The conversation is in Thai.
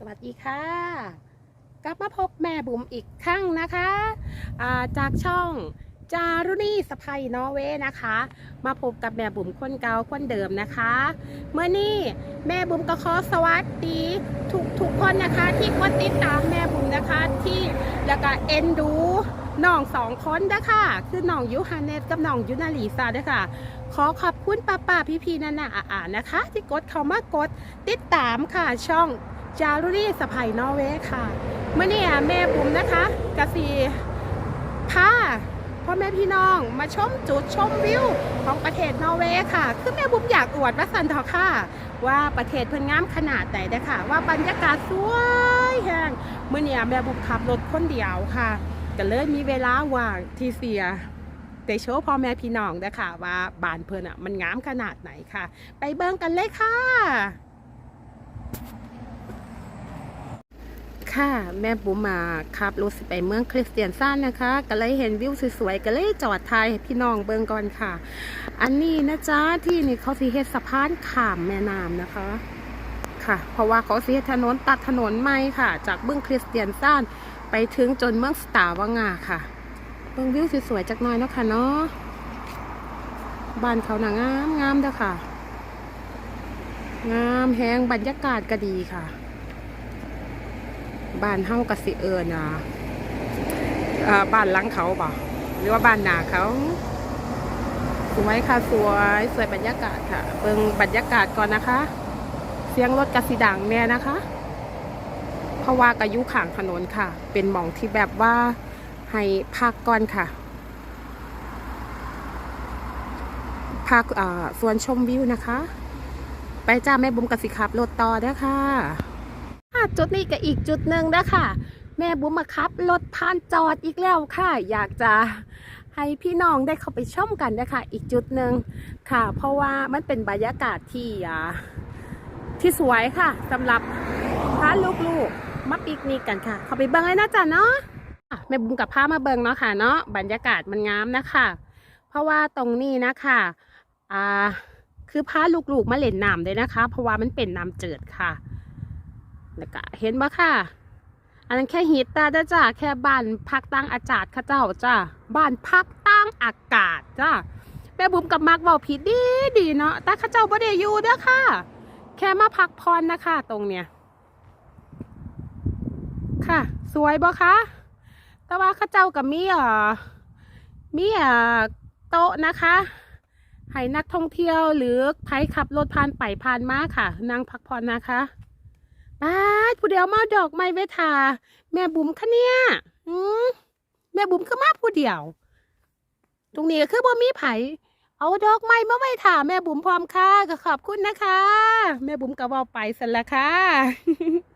สวัสดีค่ะ กลับมาพบแม่บุ๋มอีกครั้งนะคะาจากช่องจารุณีสะพายนอร์เวย์นะคะ มาพบกับแม่บุ๋มคนเก่าคนเดิมนะคะ เมื่อนี้แม่บุ๋มก็ขอสวัสดีทุกทุกคนนะคะ ที่กดติดตามแม่บุ๋มนะคะที่แล้วก็เอ็นดูน้องสองคนนะคะคือน้องยูฮานเนสกับน้องยูนาลีซาด้วยค่ะ ขอขอบคุณป้าป้าพี่พี่นานาอาๆนะคะ ที่กดเข้ามากดติดตามค่ะช่อง จารุณีสะพายนอร์เวย์ค่ะเมื่อเนี้แม่บุ๋มนะคะกสีพาพ่อแม่พี่น้องมาชมจุดชมวิวของประเทศนอร์เวย์ค่ะ คือแม่บุ๋มอยากอวดว่าสันทอค่ะ ว่าประเทศเพิ่นงามขนาดไหนเด้อค่ะว่าบรรยากาศสวยแห่งเมื่อเนี้แม่บุ๋มขับรถคนเดียวค่ะก็เลยมีเวลาว่างที่เสียแต่โชว์พ่อแม่พี่น้องเด้อค่ะว่าบ้านเพิ่นอะมันงามขนาดไหนค่ะ ไปเบิ่งกันเลยค่ะ ค่ะ แม่บุ๋มมาขับรถไปเมืองคริสเตียนซ่านนะคะ ก็เลยเห็นวิวสวยๆก็เลยจอดถ่ายให้พี่น้องเบิ่งก่อนค่ะ อันนี้นะจ๊ะที่นี่เขาสิเฮ็ดสะพานข้ามแม่น้ำนะคะ ค่ะ เพราะว่าเขาสิเฮ็ดถนนตัดถนนใหม่ค่ะ จากเมืองคริสเตียนซ่านไปถึงจนเมืองสตาร์วางาค่ะเบิ่งวิวสวยๆจักน่อยเนาะค่ะเนาะบ้านเขาหน่ะงามงามเด้อค่ะ งามแฮงบรรยากาศก็ดีค่ะ บ้านเฮากสิเอิญอะบ้านหลังเขาบ่หรือว่าบ้านนาเขาสวยค่ะสวยสวยบรรยากาศค่ะเบิ่งบรรยากาศก่อนนะคะ เสียงรถกระสีดังแน่นะคะ เพราะว่ากอายุข่างถนนค่ะ เป็นหม่องที่แบบว่าให้พักก่อนค่ะพักอ่าส่วนชมวิวนะคะ ไปจ้าแม่บุ๋มกสิขับรถต่อเด้อค่ะค่ะ จุดนี้ก็อีกจุดหนึ่งนะคะแม่บุ๋มมาขับรถผ่านจอดอีกแล้วค่ะ อยากจะให้พี่น้องได้เข้าไปชมกันนะคะอีกจุดหนึ่งค่ะ เพราะว่ามันเป็นบรรยากาศที่อ่าที่สวยค่ะสำหรับพาลูกๆมาปิกนิกกันค่ะ เข้าไปเบิ่งเลยนะจ๊ะเนาะแม่บุ๋มกับพามาเบิ่งเนาะค่ะเนาะบรรยากาศมันงามนะคะ เพราะว่าตรงนี้นะคะอ่าคือพาลูกๆมาเล่นน้ำเลยนะคะ เพราะว่ามันเป็นน้ำเจิดค่ะ แล้วก็เห็นบ่ค่ะ อันนั้นแค่ฮิตตาเด้อจ้าแค่บ้านพักตั้งอากาศค่ะเจ้าจ้าบ้านพักตั้งอากาศจ้าแม่บุ๋มกับมักเว้าผิดดีดีเนาะแต่ข้าเจ้าบ่ได้อยู่เด้อค่ะ แค่มาพักพรนะคะตรงเนี้ยค่ะ สวยบ่คะแต่ว่าข้าเจ้ากับมีอ่อมีอ่อโต๊ะนะคะให้นักท่องเที่ยวหรือใครขับรถผ่านไปผ่านมาค่ะนั่งพักผ่อนนะคะ ป้าผู้เดียวมาดอกไม้เวทา แม่บุ๋มคะเนี่ยอืมแม่บุ๋มก็มาผู้เดียว ตรงนี้ก็คือบ่มีไผ เอาดอกไม้มาไว้ทาแม่บุ๋มพร้อมค่ะก็ขอบคุณนะคะ แม่บุ๋มก็ว่าไปสันละค่ะ